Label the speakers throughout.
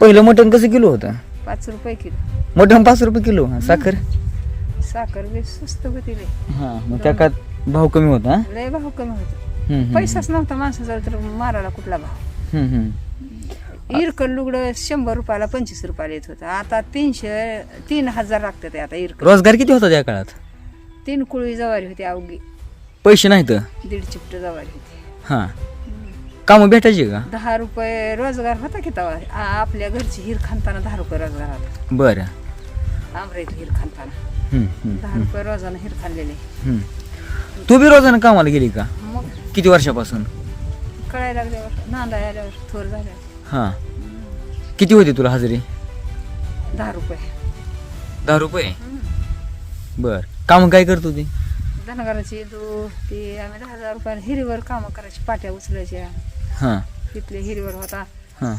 Speaker 1: पहिलं मटण कसं किलो होतं?
Speaker 2: पाच रुपये किलो.
Speaker 1: मटण पाच रुपये किलो हा, साखर?
Speaker 2: साखर बी स्वस्त होती लय.
Speaker 1: हा मग त्या काळात भाव कमी होता हा?
Speaker 2: लय भाव कमी होता.
Speaker 1: हम्म, हम्म,
Speaker 2: पैसाच नव्हता माणसाजवळ तर मारायला कुठला भाव?
Speaker 1: हम्म, हम्म.
Speaker 2: इरकल लुगडं शंभर रुपयाला पंचवीस रुपयाला येत होतं. आता तीनशे तीन हजार लागतात आता इरकल.
Speaker 1: रोजगार किती होता त्या काळात?
Speaker 2: तीन कुळी जवारी होती अवघी.
Speaker 1: पैसे नाहीत?
Speaker 2: दीड चिपट जवारी होती.
Speaker 1: हा. कामं भेटायची का?
Speaker 2: दहा रुपये रोजगार होता की तेव्हा? आ- आपल्या घरची हिर खानताना दहा रुपये रोजगार होता.
Speaker 1: बरं.
Speaker 2: आमरेत हिर खानताना
Speaker 1: हम्म, हम्म,
Speaker 2: दहा रुपये रोजानं हिर खाल्लेले.
Speaker 1: हम्म. तू बी रोजानं कामाला गेली का?
Speaker 2: मग?
Speaker 1: किती वर्षापासून?
Speaker 2: कळायला लागल्यावर नांदा आल्यावर थोर झाल्यावर
Speaker 1: हा. किती होती तुला हजेरी?
Speaker 2: दहा रुपये.
Speaker 1: दहा रुपये? बर. काम काय करत होती?
Speaker 2: धनगराची दूध ती आम्ही दहा हजार रुपयाला हिरीवर कामं करायची पाट्या उचलायच्या.
Speaker 1: हा.
Speaker 2: इथले हिरीवर होता.
Speaker 1: हा.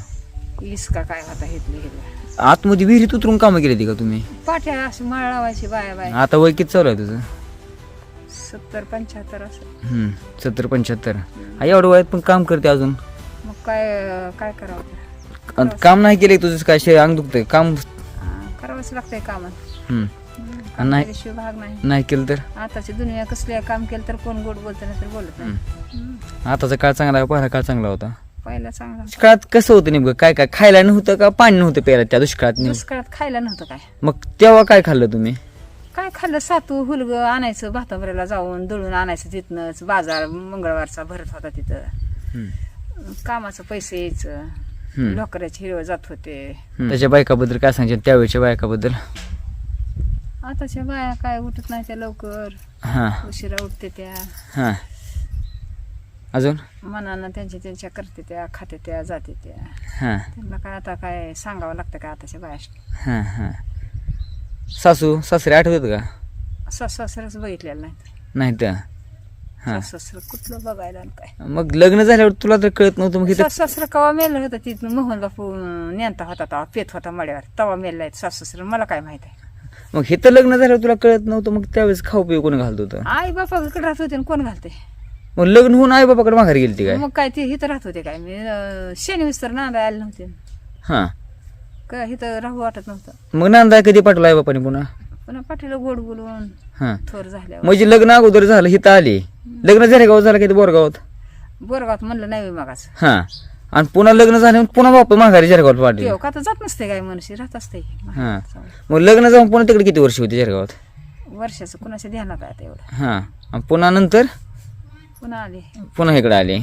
Speaker 2: इसका काय होता इथले हिरवर
Speaker 1: आतमध्ये विहिरीत उतरून कामं केली होती का तुम्ही?
Speaker 2: पाट्या अशी माळ लावायची बाया बाया.
Speaker 1: आता वय किती चालू आहे तुझं?
Speaker 2: सत्तर पंच्याहत्तर असं.
Speaker 1: हम्म, सत्तर पंच्याहत्तर. हा एवढं वयात पण काम करते अजून.
Speaker 2: मग काय काय करावं
Speaker 1: आणि काम नाही केले तुझं काय शे अंग दुखतंय? काम
Speaker 2: हा, करावंच लागतंय कामं
Speaker 1: हम्म. नाही.
Speaker 2: भाग नाही.
Speaker 1: नाही केलं तर?
Speaker 2: आताची दुनिया कसली काम केलं तर कोण गोड बोलत नाही तर बोलत नाही. हम्म.
Speaker 1: आताचा काळ चांगला आहे पहिला काळ चांगला होता.
Speaker 2: पहिला चांगला
Speaker 1: दुष्काळात कसं होतं नेमकं? काय काय खायला नव्हतं का पाणी नव्हतं प्यायला त्या दुष्काळात नेमकं?
Speaker 2: दुष्काळात खायला नव्हतं काय.
Speaker 1: मग तेव्हा काय खाल्लं तुम्ही?
Speaker 2: काय खाल्लं? सातू हुलग आणायचं भाताबऱ्याला जाऊन दळून आणायचं तिथनंच. बाजार मंगळवारचा भरत होता तिथं.
Speaker 1: हम्म.
Speaker 2: कामाचं पैसे यायचं.
Speaker 1: हम्म.
Speaker 2: लोकराचे हिरवं जात होते.
Speaker 1: त्याच्या बायकाबद्दल काय सांगशील? त्यावेळेच्या बायकाबद्दल?
Speaker 2: आताच्या बाया काय उठत नाही त्या लवकर.
Speaker 1: हा.
Speaker 2: उशिरा उठते त्या.
Speaker 1: हा. अजून?
Speaker 2: मनानं त्यांच्या त्यांच्या करते त्या खाते त्या जाते त्या.
Speaker 1: हा.
Speaker 2: त्यांना काय आता काय सांगावं लागतं का आताच्या बाया?
Speaker 1: हा हा. सासू सासरे आठवत का?
Speaker 2: सासू सासरच बघितलेलं नाही.
Speaker 1: नाही तर हा.
Speaker 2: सासरं कुठलं बघायला आणि काय?
Speaker 1: मग लग्न झाल्यावर तुला तर कळत नव्हतं मग इथं
Speaker 2: सासू सासरं कवा मेलं होतं तिथनं? मोहन बापू नेता होता तेव्हा पेत होता मड्यावर. तवा सासू सासरं. मला काय माहीत आहे?
Speaker 1: मग हे तर लग्न झाल्यावर तुला कळत नव्हतं मग त्यावेळेस खाऊ पिऊ कोण घालत होतं?
Speaker 2: आई बापाकडे राहत होते आणि कोण घालते?
Speaker 1: मग लग्न होऊन आई बाबाकडे माघारी गेली काय?
Speaker 2: मग काय ते इथं राहत होते काय? मी अं, शनी विस्तर नांदा आले नव्हते.
Speaker 1: हा.
Speaker 2: का इथं राहू वाटत नव्हतं.
Speaker 1: मग नांदा कधी पाठवला आई बापाने पुन्हा?
Speaker 2: पुन्हा पाठीला गोड बोलवून
Speaker 1: हा.
Speaker 2: थोर झाल्यावर.
Speaker 1: म्हणजे लग्न अगोदर झालं हिथं आली. लग्न झाले गावात झालं कधी बोरगावात?
Speaker 2: बोरगावात म्हणलं नाही मगाच
Speaker 1: हा. आणि पुन्हा लग्न झाल्यावर पुन्हा बाप माघारी जरगावात
Speaker 2: तेव्हा का तर जात नसते काय मनुष्य? राहत असते.
Speaker 1: हा. मग लग्न जाऊन पुन्हा तिकडे किती वर्ष होती जरगावात
Speaker 2: वर्षाचं कुणाच्या ध्यानात आहे आता एवढं?
Speaker 1: हा. आणि पुन्हा नंतर?
Speaker 2: पुन्हा आले.
Speaker 1: पुन्हा इकडे आले.